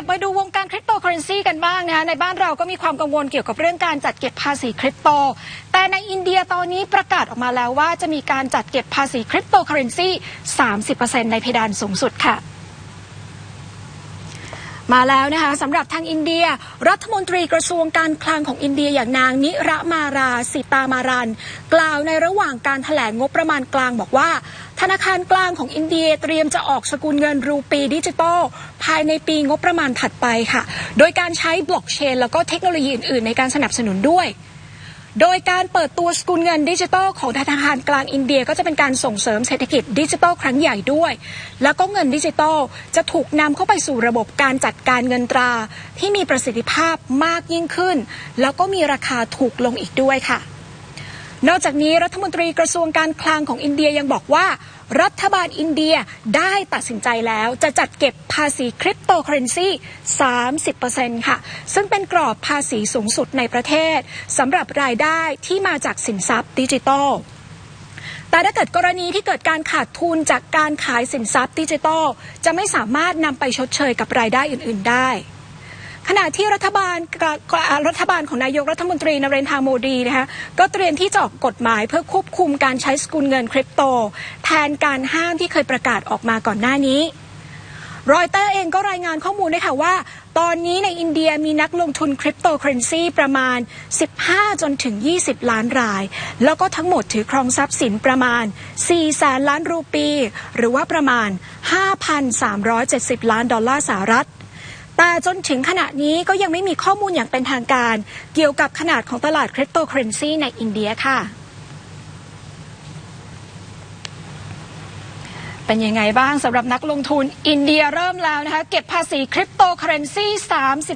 บมาดูวงการคริปโตเคอเรนซีกันบ้างนะคะในบ้านเราก็มีความกังวลเกี่ยวกับเรื่องการจัดเก็บภาษีคริปโต แต่ในอินเดียตอนนี้ประกาศออกมาแล้วว่าจะมีการจัดเก็บภาษีคริปโตเคอเรนซี 30%ในเพดานสูงสุดค่ะ มาแล้วนะคะสำหรับทางอินเดีย รัฐมนตรีกระทรวงการคลังของอินเดียอย่างนางนิระมาราสิตามารัน กล่าวในระหว่างการถแถลงงบประมาณกลางบอกว่า ธนาคารกลางของอินเดียเตรียมจะออกสกุลเงินรูปีดิจิตอลภายในปีงบประมาณถัดไปค่ะ โดยการใช้บล็อกเชน แล้วก็เทคโนโลยีอื่นๆ ในการสนับสนุนด้วย โดยการเปิดตัวสกุลเงินดิจิทัลของธนาคารกลางอินเดียก็จะเป็นการส่งเสริมเศรษฐกิจดิจิทัลครั้งใหญ่ด้วย แล้วก็เงินดิจิทัลจะถูกนำเข้าไปสู่ระบบการจัดการเงินตรา ที่มีประสิทธิภาพมากยิ่งขึ้น แล้วก็มีราคาถูกลงอีกด้วยค่ะ นอกจากนี้รัฐมนตรีกระทรวงการคลังของอินเดียยังบอกว่า รัฐบาลอินเดียได้ตัดสินใจแล้วจะจัดเก็บภาษีคริปโตเคอเรนซี 30%ค่ะ ซึ่งเป็นกรอบภาษีสูงสุดในประเทศสำหรับรายได้ที่มาจากสินทรัพย์ดิจิทัลแต่ถ้าเกิดกรณีที่เกิดการขาดทุนจากการขายสินทรัพย์ดิจิทัลจะไม่สามารถนำไปชดเชยกับรายได้อื่น ๆ ได้ ขณะที่รัฐบาลรัฐบาลของนายกรัฐมนตรีนเรนทาโมดีนะคะก็เตรียมที่จะออกกฎหมายเพื่อควบคุมการใช้สกุลเงินคริปโต แทนการห้ามที่เคยประกาศออกมาก่อนหน้านี้รอยเตอร์เองก็รายงานข้อมูลด้วยค่ะว่า ตอนนี้ในอินเดียมีนักลงทุนคริปโตเคอเรนซีประมาณ 15 จนถึง 20 ล้านราย แล้วก็ทั้งหมดถือครองทรัพย์สินประมาณ 4 แสนล้านรูปี หรือว่าประมาณ 5,370 ล้านดอลลาร์สหรัฐ แต่จนถึงขณะนี้ก็ยังไม่มีข้อมูลอย่างเป็นทางการ เกี่ยวกับขนาดของตลาดคริปโตเคอเรนซีในอินเดียค่ะ เป็นยังไงบ้างสำหรับนักลงทุนอินเดียเริ่มแล้วนะคะ เก็บภาษีคริปโตเคอเรนซี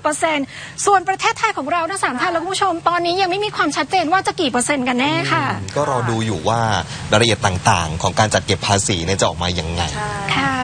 30%ส่วนประเทศไทยของเราทั้งสามท่านและคุณผู้ชม ตอนนี้ยังไม่มีความชัดเจนว่าจะกี่เปอร์เซ็นต์กันแน่ค่ะ ก็รอดูอยู่ว่ารายละเอียดต่างๆ ของการจัดเก็บภาษีเนี่ยจะออกมายังไง ค่ะ